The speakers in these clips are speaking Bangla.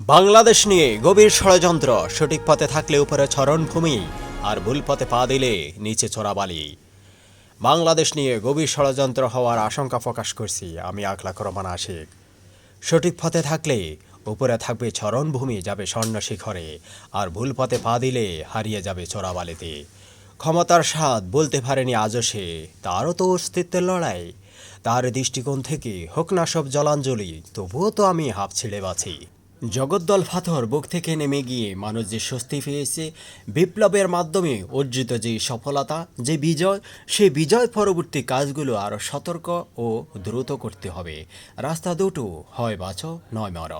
বাংলাদেশ নিয়ে গভীর ষড়যন্ত্র, সঠিক পথে থাকলে উপরে ছরণভূমি আর ভুল পথে পা দিলে নিচে চোরাবালি বাংলাদেশ নিয়ে গভীর ষড়যন্ত্র হওয়ার আশঙ্কা প্রকাশ করছি আমি আকলাক রহমান আশিক। সঠিক পথে থাকলে উপরে থাকবে ছরণভূমি যাবে স্বর্ণ শিখরে আর ভুল পথে পা দিলে হারিয়ে যাবে চোরাবালিতে ক্ষমতার স্বাদ বলতে পারেনি আজও সে তারও তো অস্তিত্বের লড়াই। তার দৃষ্টিকোণ থেকে হোক না সব জলাঞ্জলি, তবুও তো আমি হাফ ছেড়ে বাঁচি। জগদ্দল ফাথর বুক থেকে নেমে গিয়ে মানুষ যে স্বস্তি পেয়েছে, বিপ্লবের মাধ্যমে অর্জিত যে সফলতা, যে বিজয় সেই বিজয় পরবর্তী কাজগুলো আরও সতর্ক ও দ্রুত করতে হবে। রাস্তা দুটো হয় বাঁচো নয় মর।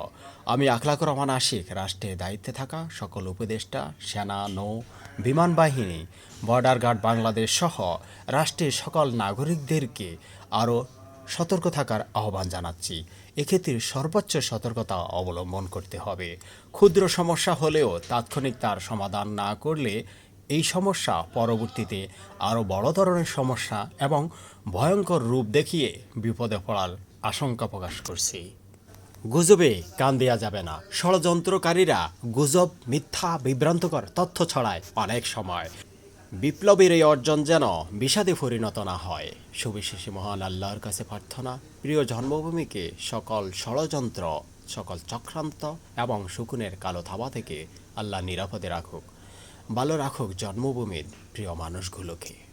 আমি আখলাক রহমান আশিক, রাষ্ট্রের দায়িত্বে থাকা সকল উপদেষ্টা, সেনা, নৌ, বিমান বাহিনী, বর্ডার গার্ড বাংলাদেশ সহ রাষ্ট্রের সকল নাগরিকদেরকে আরও সতর্ক থাকার আহ্বান জানাচ্ছি। এক্ষেত্রে সর্বোচ্চ সতর্কতা অবলম্বন করতে হবে। ক্ষুদ্র সমস্যা হলেও তাৎক্ষণিক তার সমাধান না করলে এই সমস্যা পরবর্তীতে আরও বড় ধরনের সমস্যা এবং ভয়ঙ্কর রূপ দেখিয়ে বিপদে পড়ার আশঙ্কা প্রকাশ করছি। গুজবে কান দেয়া যাবে না। ষড়যন্ত্রকারীরা গুজব, মিথ্যা, বিভ্রান্তকর তথ্য ছড়ায় অনেক সময়। বিপ্লবের এই অর্জন যেন বিষাদে পরিণত না হয়। সুবিশেষী মহান আল্লাহর কাছে প্রার্থনা। প্রিয় জন্মভূমিকে সকল ষড়যন্ত্র, সকল চক্রান্ত এবং শকুনের কালো থাবা থেকে আল্লাহ নিরাপদে রাখুক। ভালো রাখুক জন্মভূমির প্রিয় মানুষগুলোকে।